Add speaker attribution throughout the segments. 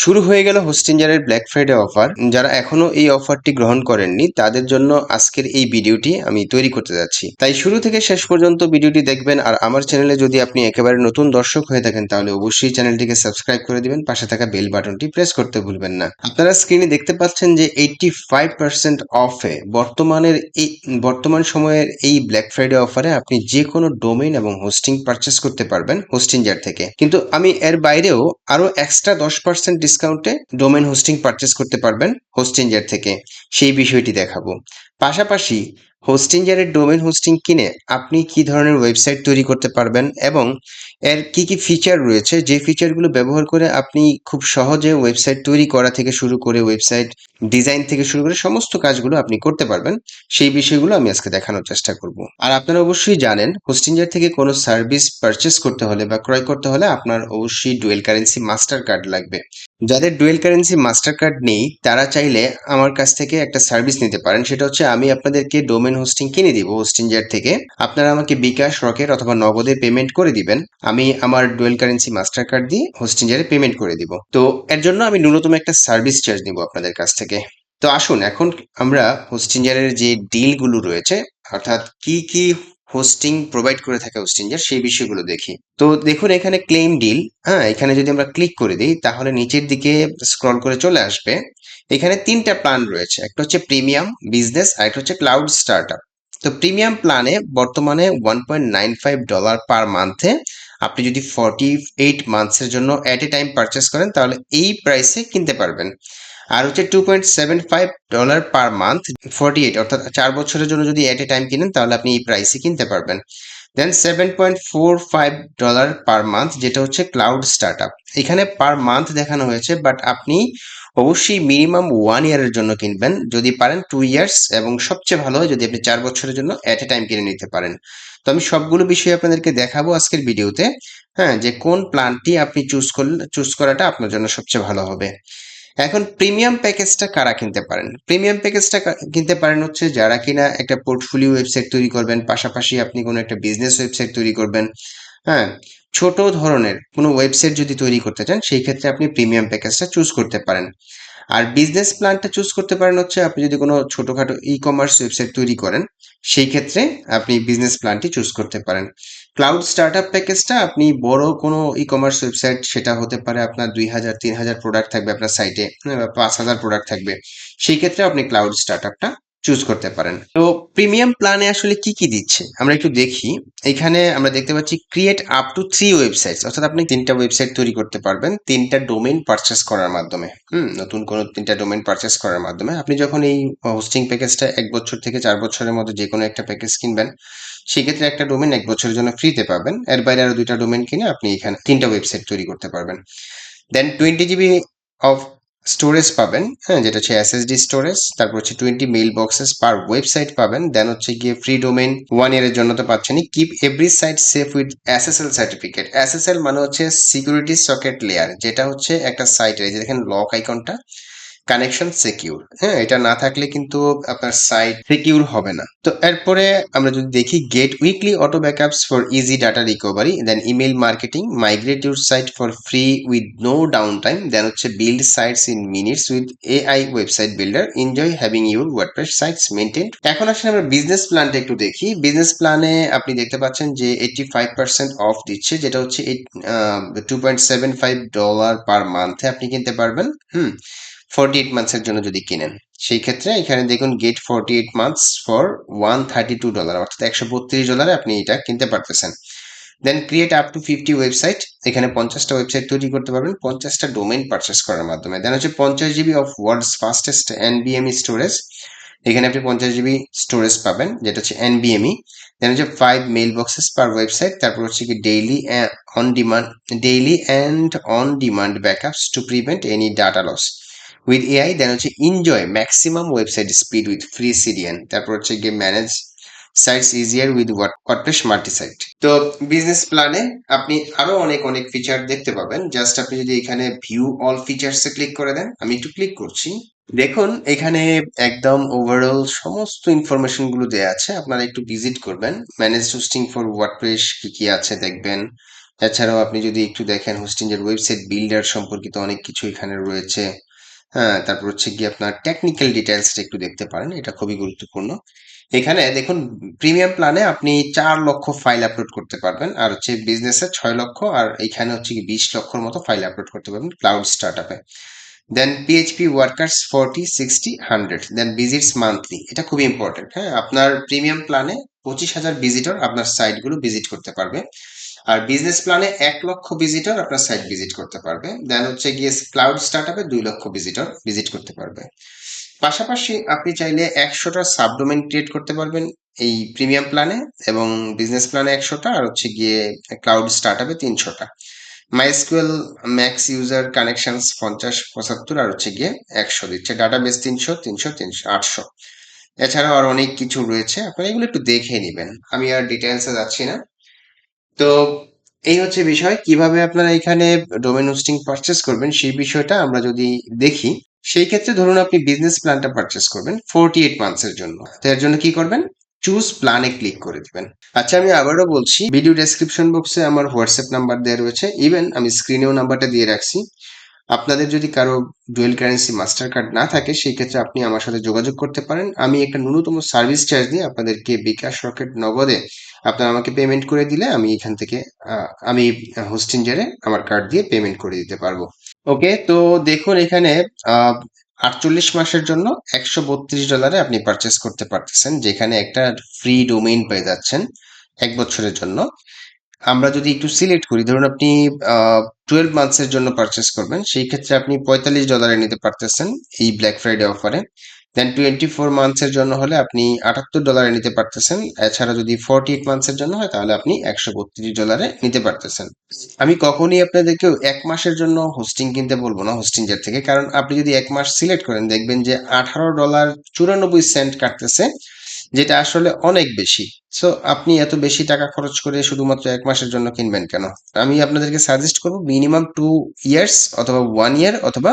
Speaker 1: শুরু হয়ে গেল হোস্টিঞ্জারের ব্ল্যাক ফ্রাইডে অফার যারা এখনও এই অফারটি গ্রহণ করেননি, তাদের জন্য আজকের এই ভিডিওটি আমি তৈরি করতে যাচ্ছি। তাই শুরু থেকে শেষ পর্যন্ত ভিডিওটি দেখবেন, আর আমার চ্যানেলে যদি আপনি একেবারে নতুন দর্শক হয়ে থাকেন, তাহলে অবশ্যই চ্যানেলটিকে সাবস্ক্রাইব করে দিবেন, পাশে থাকা বেল বাটনটি প্রেস করতে ভুলবেন না। আপনারা স্ক্রিনে দেখতে পাচ্ছেন যে এইটটি ফাইভ পার্সেন্ট অফে বর্তমানের এই, বর্তমান সময়ের এই ব্ল্যাক ফ্রাইডে অফারে আপনি যে কোনো ডোমেইন এবং হোস্টিং পারচেস করতে পারবেন হোস্টিঞ্জার থেকে। কিন্তু আমি এর বাইরেও আরও এক্সট্রা দশ পার্সেন্ট ডিসকাউন্টে ডোমেন হোস্টিং পারচেস করতে পারবেন হোস্টিঞ্জার থেকে। সেই বিষয়টি দেখাবো। পাশাপাশি হোস্টিঞ্জারের ডোমেন হোস্টিং কিনে, আপনি কি ধরনের ওয়েবসাইট তৈরি করতে পারবেন এবং এর কি কি ফিচার রয়েছে? যে ফিচারগুলো ব্যবহার করে আপনি খুব সহজে ওয়েবসাইট তৈরি করা থেকে শুরু করে ওয়েবসাইট ডিজাইন থেকে শুরু করে সমস্ত কাজগুলো আপনি করতে পারবেন। সেই বিষয়গুলো আমি আজকে দেখানোর চেষ্টা করব। আর আপনারা অবশ্যই জানেন হোস্টিঞ্জার থেকে কোনো সার্ভিস পারচেস করতে হলে বা ক্রয় করতে হলে আপনার অবশ্যই ডুয়েল কারেন্সি মাস্টার কার্ড লাগবে। যাদের ডুয়েল কারেন্সি মাস্টার কার্ড নেই, তারা চাইলে আমার কাছ থেকে একটা সার্ভিস নিতে পারেন। সেটা হচ্ছে আমি আপনাদেরকে ডোমেন হোস্টিং কিনে দিব হোস্টিঞ্জার থেকে। আপনারা আমাকে বিকাশ, রকেট অথবা নগদে পেমেন্ট করে দিবেন। আমি আমার ডুয়েল কারেন্সি মাস্টার কার্ড দিয়ে হোস্টিঞ্জারে পেমেন্ট করে দিব। তো এর জন্য আমি ন্যূনতম একটা সার্ভিস চার্জ নিব আপনাদের কাছ থেকে। তো আসুন, এখন আমরা হোস্টিঞ্জারের যে ডিলগুলো রয়েছে, অর্থাৎ কি কি হোস্টিং প্রোভাইড করে থাকে হোস্টিঞ্জার সেই বিষয়গুলো দেখি। তো দেখুন, এখানে ক্লেম ডিল হ্যাঁ এখানে যদি আমরা ক্লিক করে দিই, তাহলে নিচের দিকে স্ক্রল করে চলে আসবে। এখানে তিনটা প্ল্যান রয়েছে, একটা হচ্ছে প্রিমিয়াম বিজনেস আর একটা হচ্ছে ক্লাউড স্টার্টআপ তো প্রিমিয়াম প্ল্যানে বর্তমানে one point nine five dollar per মান্থে আপনি যদি ফর্টি এইট মান্থসের জন্য অ্যাট এ টাইম পারচেস করেন, তাহলে এই প্রাইসে কিনতে পারবেন। আর হচ্ছে two point seven five dollar per month forty eight অর্থাৎ চার বছরের জন্য যদি অ্যাট এ টাইম কিনেন, তাহলে আপনি এই প্রাইসে কিনতে পারবেন। Then seven point four five dollar per month যেটা হচ্ছে ক্লাউড স্টার্ট আপ এখানে পার মান্থ দেখানো হয়েছে বাট আপনি অবশ্যই মিনিমাম ওয়ান ইয়ারের জন্য কিনবেন। যদি পারেন টু ইয়ার্স এবং সবচেয়ে ভালো হয় যদি আপনি চার বছরের জন্য অ্যাট এ টাইম কিনে নিতে পারেন। তো আমি সবগুলো বিষয় আপনাদেরকে দেখাবো আজকের ভিডিওতে হ্যাঁ যে কোন প্ল্যানটি আপনি চুজ করলে চুজ করাটা আপনার জন্য সবচেয়ে ভালো হবে। এখন প্রিমিয়াম প্যাকেজটা কারা কিনতে পারেন? প্রিমিয়াম প্যাকেজটা কিনতে পারেন হচ্ছে যারা কিনা একটা পোর্টফোলিও ওয়েবসাইট তৈরি করবেন, পাশাপাশি আপনি কোনো একটা বিজনেস ওয়েবসাইট তৈরি করবেন হ্যাঁ? ছোট ধরনের কোনো ওয়েবসাইট যদি তৈরি করতে চান, সেই ক্ষেত্রে আপনি প্রিমিয়াম প্যাকেজটা চুজ করতে পারেন। আর বিজনেস প্ল্যানটা চুজ করতে পারেন হচ্ছে আপনি যদি কোনো ছোটখাটো ই কমার্স ওয়েবসাইট তৈরি করেন সেই ক্ষেত্রে আপনি বিজনেস প্ল্যানটি চুজ করতে পারেন। ক্লাউড স্টার্টআপ প্যাকেজটা আপনি বড় কোনো ই কমার্স ওয়েবসাইট সেটা হতে পারে আপনার দুই হাজার, তিন হাজার প্রোডাক্ট থাকবে আপনার সাইটে পাঁচ হাজার প্রোডাক্ট থাকবে। সেই ক্ষেত্রে আপনি ক্লাউড স্টার্টআপটা চুজ করতে পারেন। তো প্রিমিয়াম প্ল্যানে আসলে কি কি দিচ্ছে? আমরা একটু দেখি। এখানে আমরা দেখতে পাচ্ছি create up to three websites অর্থাৎ আপনি তিনটা ওয়েবসাইট তৈরি করতে পারবেন, তিনটা ডোমেন পারচেস করার মাধ্যমে। হুম, নতুন কোনো তিনটা ডোমেন পারচেস করার মাধ্যমে। আপনি যখন এই হোস্টিং প্যাকেজটা এক বছর থেকে চার বছরের মধ্যে যে কোনো একটা প্যাকেজ কিনবেন, সেক্ষেত্রে একটা ডোমেন এক বছরের জন্য ফ্রিতে পাবেন। এর বাইরে আরও দুইটা ডোমেন কিনে আপনি এখানে তিনটা ওয়েবসাইট তৈরি করতে পারবেন। Then twenty GB of storage পাবেন হ্যাঁ যেটা হচ্ছে এসএসডি স্টোরেজ, তারপর হচ্ছে twenty mail boxes per website পাবেন দেন হচ্ছে গিয়ে ফ্রি ডোমেন ওয়ান ইয়ারের জন্য তো পাচ্ছেনই keep every site safe with SSL certificate SSL মানে হচ্ছে সিকিউরিটি সকেট লেয়ার যেটা হচ্ছে একটা সাইটের এই যে দেখেন লক আইকনটা কানেকশন সিকিউর হ্যাঁ এটা না থাকলে কিন্তু আপনার সাইট সিকিউর হবে না। তো এরপরে আমরা যদি দেখি get weekly auto backups for easy data recovery then email marketing migrate your site for free with no downtime then হচ্ছে build sites in minutes with AI website builder enjoy having your WordPress sites maintain এখন আসলে আমরা business প্ল্যানটা একটু দেখি। Business প্ল্যানে আপনি দেখতে পাচ্ছেন যে এইটি ফাইভ পার্সেন্ট অফ দিচ্ছে, যেটা হচ্ছে two point seven five dollar per মান্থে আপনি কিনতে পারবেন। হুম। ফর্টি এইট মান্থসের জন্য যদি কিনেন। সেই ক্ষেত্রে এখানে দেখুন get forty eight months for one thirty two dollar অর্থাৎ একশো বত্রিশ ডলারে আপনি এটা কিনতে পারতেছেন। Then create up to fifty website এখানে পঞ্চাশটা ওয়েবসাইট তৈরি করতে পারবেন, পঞ্চাশটা ডোমেইন পারচেস করার মাধ্যমে। দেন হচ্ছে পঞ্চাশ জিবি অফ ওয়ার্ল্ডস ফাস্টেস্ট এনবিএমই স্টোরেজ এখানে আপনি পঞ্চাশ জিবি স্টোরেজ পাবেন, যেটা হচ্ছে এনবিএমই দেন হচ্ছে five mail boxes per website তারপর হচ্ছে কি daily on demand daily and on demand backups to prevent any data loss with AI then হচ্ছে enjoy maximum website speed with free CDN তারপর হচ্ছে গিয়ে manage sites easier with WordPress multisite তো business প্ল্যানে আপনি আরও অনেক অনেক ফিচার দেখতে পাবেন। জাস্ট আপনি যদি এখানে ভিউ অল ফিচার্স ক্লিক করে দেন, আমি একটু ক্লিক করছি। দেখুন, এখানে একদম ওভারঅল সমস্ত ইনফরমেশনগুলো দেওয়া আছে। আপনারা একটু ভিজিট করবেন। ম্যানেজ হোস্টিং ফর ওয়ার্ডপ্রেস কি কি আছে দেখবেন। এছাড়াও আপনি যদি একটু দেখেন হোস্টিং এর ওয়েবসাইট বিল্ডার সম্পর্কিত অনেক কিছু এখানে রয়েছে। হ্যাঁ তারপর হচ্ছে গিয়ে আপনার টেকনিক্যাল ডিটেলসটা একটু দেখতে পারেন, এটা খুবই গুরুত্বপূর্ণ। এখানে দেখুন প্রিমিয়াম প্ল্যানে আপনি চার লক্ষ ফাইল আপলোড করতে পারবেন, আর হচ্ছে বিজনেসে ছয় লক্ষ, আর এখানে হচ্ছে কি বিশ লক্ষর মতো ফাইল আপলোড করতে পারবেন ক্লাউড স্টার্ট আপে then PHP workers forty sixty hundred then visits monthly এটা খুবই ইম্পর্টেন্ট হ্যাঁ। আপনার প্রিমিয়াম প্ল্যানে পঁচিশ হাজার ভিজিটর আপনার সাইটগুলো ভিজিট করতে পারবে। আর বিজনেস প্ল্যানে এক লক্ষ ভিজিটর আপনার সাইট ভিজিট করতে পারবে। দেন হচ্ছে গিয়ে ক্লাউড স্টার্ট আপে দুই লক্ষ ভিজিটর ভিজিট করতে পারবে। পাশাপাশি আপনি চাইলে একশোটা সাবডোমেন ক্রিয়েট করতে পারবেন এই প্রিমিয়াম প্ল্যানে এবং বিজনেস প্ল্যানে একশোটা আর হচ্ছে গিয়ে ক্লাউড স্টার্ট আপে তিনশোটা। মাইস্কুয়েল ম্যাক্স ইউজার কানেকশনস পঞ্চাশ, পঁচাত্তর আর হচ্ছে গিয়ে একশো দিচ্ছে। ডাটাবেস তিনশো তিনশো তিনশো, আটশো। এছাড়াও আর অনেক কিছু রয়েছে। আপনারা এগুলো একটু দেখে নেবেন। আমি আর ডিটেলসে যাচ্ছি না। তো এই হচ্ছে বিষয়। কীভাবে আপনারা এখানে ডোমেন হোস্টিং পারচেস করবেন সেই বিষয়টা আমরা যদি দেখি, সেই ক্ষেত্রে ধরুন আপনি বিজনেস প্ল্যানটা পারচেস করবেন ফোরটি এইট মান্থসের জন্য। তো এর জন্য কি করবেন? চুজ প্ল্যানে ক্লিক করে দিবেন। আচ্ছা আমি আবারও বলছি ভিডিও ডেসক্রিপশন বক্সে আমার হোয়াটসঅ্যাপ নাম্বার দেওয়া রয়েছে। ইভেন আমি স্ক্রিনেও নাম্বারটা দিয়ে রাখছি। আপনাদের যদি কারও ডুয়েল কারেন্সি মাস্টার কার্ড না থাকে, সেই ক্ষেত্রে আপনি আমার সাথে যোগাযোগ করতে পারেন। আমি একটা ন্যূনতম সার্ভিস চার্জ দিয়ে আপনাদেরকে বিকাশ রকেট নগদে আপনারা আমাকে পেমেন্ট করে দিলে আমি এখান থেকে আমি হোস্টিঞ্জারে আমার কার্ড দিয়ে পেমেন্ট করে দিতে পারব। ওকে তো দেখুন এখানে আটচল্লিশ মাসের জন্য একশো বত্রিশ ডলারে আপনি পারচেস করতে পারতেছেন, যেখানে একটা ফ্রি ডোমেইন পেয়ে যাচ্ছেন এক বছরের জন্য। আমরা যদি একটু সিলেক্ট করি, ধরুন আপনি টুয়েলভ মান্থসের জন্য পারচেস করবেন, সেই ক্ষেত্রে আপনি পঁয়তাল্লিশ ডলারে নিতে পারতেছেন এই ব্ল্যাক ফ্রাইডে অফারে দেন টোয়েন্টি ফোর মান্থসের জন্য হলে আপনি আটাত্তর ডলারে নিতে পারতেছেন, এছাড়া যদি ফর্টি এইট মান্থসের জন্য হয়, তাহলে আপনি একশো বত্রিশ ডলারে নিতে পারতেছেন। আমি কখনই আপনাদেরকে এক মাসের জন্য হোস্টিং কিনতে বলব না হোস্টিংজার থেকে। কারণ আপনি যদি এক মাস সিলেক্ট করেন, দেখবেন যে আঠারো ডলার চুরানব্বই সেন্ট কাটতেছে যেটা আসলে অনেক বেশি। সো আপনি এত বেশি টাকা খরচ করে শুধুমাত্র এক মাসের জন্য কিনবেন কেন? আমি আপনাদেরকে সাজেস্ট করব মিনিমাম টু ইয়ার্স অথবা ওয়ান ইয়ার অথবা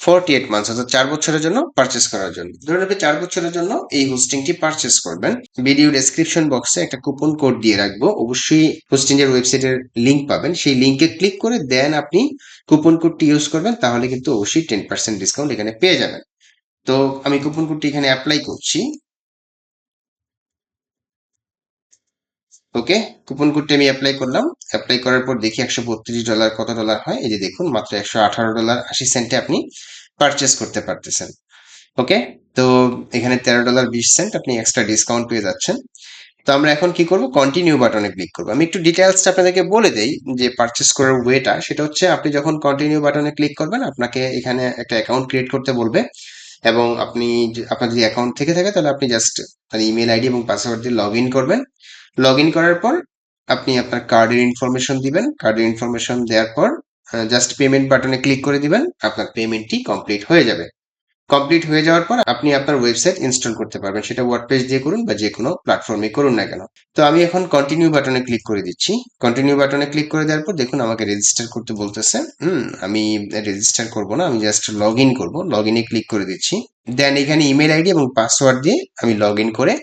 Speaker 1: ফোরটি এইট মান্থস অর্থাৎ চার বছরের জন্য পারচেস করার জন্য। ধরুন আপনি চার বছরের জন্য এই হোস্টিংটি পারচেস করবেন। ভিডিও ডেসক্রিপশন বক্সে একটা কুপন কোড দিয়ে রাখব। অবশ্যই হোস্টিং এর ওয়েবসাইটের লিঙ্ক পাবেন। সেই লিংকে ক্লিক করে দেন আপনি কুপন কোডটি ইউজ করবেন, তাহলে কিন্তু অবশ্যই টেন পার্সেন্ট ডিসকাউন্ট এখানে পেয়ে যাবেন। তো, আমি কুপন কোডটি এখানে অ্যাপ্লাই করছি। ওকে কুপন কোডটি আমি অ্যাপ্লাই করলাম। অ্যাপ্লাই করার পর দেখি একশো বত্রিশ ডলার কত ডলার হয়। এই যে দেখুন, মাত্র একশো আঠারো ডলার আশি সেন্টে আপনি পারচেস করতে পারতেছেন। ওকে তো এখানে তেরো ডলার বিশ সেন্ট আপনি এক্সট্রা ডিসকাউন্ট পেয়ে যাচ্ছেন। তো আমরা এখন কি করব? কন্টিনিউ বাটনে ক্লিক করব। আমি একটু ডিটেলসটা আপনাদেরকে বলে দেই যে পারচেস করার ওয়েটা সেটা হচ্ছে আপনি যখন কন্টিনিউ বাটনে ক্লিক করবেন, আপনাকে এখানে একটা অ্যাকাউন্ট ক্রিয়েট করতে বলবে। এবং আপনি আপনার যদি অ্যাকাউন্ট থেকে থাকে, তাহলে আপনি জাস্ট তার ইমেল আইডি এবং পাসওয়ার্ড দিয়ে লগ ইন করবেন। লগ ইন করার পর আপনি আপনার কার্ডের ইনফরমেশন দিবেন। কার্ডের ইনফরমেশন দেওয়ার পর জাস্ট পেমেন্ট বাটনে ক্লিক করে দিবেন। আপনার পেমেন্টটি কমপ্লিট হয়ে যাবে। কমপ্লিট হয়ে যাওয়ার পর আপনি আপনার ওয়েবসাইট ইনস্টল করতে পারবেন। সেটা ওয়ার্ডপ্রেস দিয়ে করুন বা যে কোনো প্ল্যাটফর্মে করুন না কেন। তো আমি এখন কন্টিনিউ বাটনে ক্লিক করে দিচ্ছি। কন্টিনিউ বাটনে ক্লিক করে দেওয়ার পর দেখুন আমাকে রেজিস্টার করতে বলতেছে। হুম, আমি রেজিস্টার করব না, আমি জাস্ট লগ ইন করব। লগ ইনে ক্লিক করে দিচ্ছি। দেন এখানে ইমেল আইডি এবং পাসওয়ার্ড দিয়ে আমি লগ ইন করে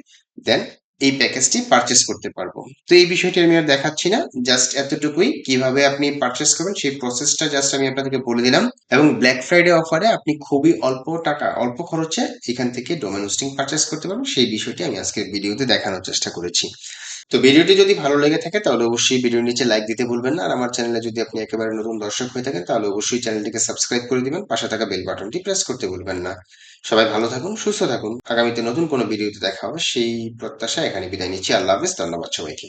Speaker 1: দেন এই প্যাকেজটি পারচেস করতে পারব। তো এই বিষয়টি আমি আর দেখাচ্ছি না। জাস্ট এতটুকুই। কীভাবে আপনি পারচেস করবেন, সেই প্রসেসটা জাস্ট আমি আপনাদেরকে বলে দিলাম। এবং ব্ল্যাক ফ্রাইডে অফারে আপনি খুবই অল্প টাকা, অল্প খরচে এখান থেকে ডোমেন হোস্টিং পারচেস করতে পারবেন। সেই বিষয়টি আমি আজকের ভিডিওতে দেখানোর চেষ্টা করেছি। তো ভিডিওটি যদি ভালো লেগে থাকে, তাহলে অবশ্যই ভিডিওর নিচে লাইক দিতে ভুলবেন না। আর আমার চ্যানেলে যদি আপনি একেবারে নতুন দর্শক হয়ে থাকেন, তাহলে অবশ্যই চ্যানেলটিকে সাবস্ক্রাইব করে দিবেন। পাশে থাকা বেল বাটনটি প্রেস করতে ভুলবেন না। সবাই ভালো থাকুন, সুস্থ থাকুন। আগামীতে নতুন কোনো ভিডিওতে দেখা হবে, সেই প্রত্যাশা এখানে বিদায় নিচ্ছি। আল্লাহ হাফেজ, ধন্যবাদ সবাইকে।